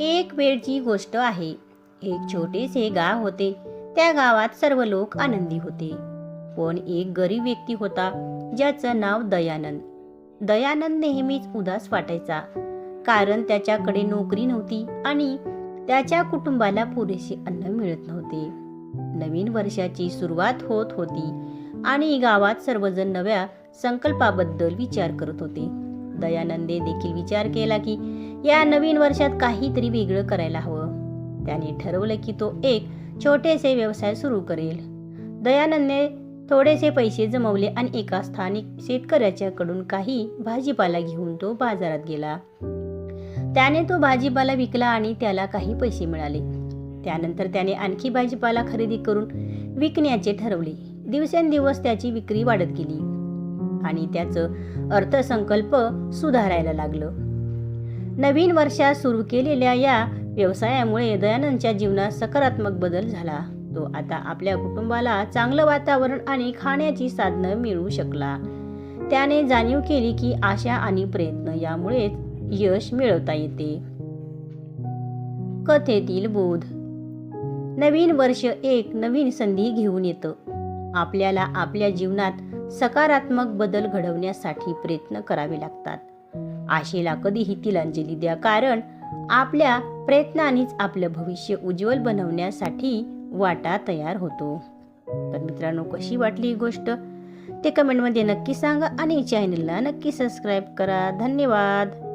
एक वेळची गोष्ट आहे. एक छोटेसे गाव होते. त्या गावात सर्व लोक आनंदी होते. पण एक गरीब व्यक्ती होता ज्याचं नाव दयानंद. दयानंद नेहमीच उदास वाटायचा. कारण त्याच्याकडे नोकरी नव्हती आणि त्याच्या कुटुंबाला पुरेसे अन्न मिळत नव्हते. नवीन वर्षाची सुरुवात होत होती आणि गावात सर्वजण नव्या संकल्पाबद्दल विचार करत होते. दयानंदे देखील विचार केला की या नवीन वर्षात काहीतरी वेगळं करायला हवं. त्याने ठरवलं की तो एक छोटेसे व्यवसाय सुरू करेल. दयानंदने थोडेसे पैसे जमवले आणि एका स्थानिक शेतकऱ्याच्याकडून काही भाजीपाला घेऊन तो बाजारात गेला. त्याने तो भाजीपाला विकला आणि त्याला काही पैसे मिळाले. त्यानंतर त्याने आणखी भाजीपाला खरेदी करून विकण्याचे ठरवले. दिवसेंदिवस त्याची विक्री वाढत गेली आणि त्याचं अर्थसंकल्प सुधारायला लागलं. नवीन वर्षात सुरू केलेल्या या व्यवसायामुळे दयानंदच्या जीवनात सकारात्मक बदल झाला. तो आता आपल्या कुटुंबाला चांगलं वातावरण आणि खाण्याची साधनं मिळू शकला. त्याने जाणीव केली की आशा आणि प्रयत्न यामुळेच यश मिळवता येते. कथेतील बोध. नवीन वर्ष एक नवीन संधी घेऊन येतं. आपल्याला आपल्या जीवनात सकारात्मक बदल घडवण्यासाठी प्रयत्न करावे लागतात. आशेला कधीही तिलांजली द्या कारण आपल्या प्रयत्नांनीच आपलं भविष्य उज्ज्वल बनवण्यासाठी वाटा तयार होतो. तर मित्रांनो कशी वाटली ही गोष्ट? ते कमेंटमध्ये नक्की सांगा आणि चॅनलला नक्की सबस्क्राईब करा. धन्यवाद!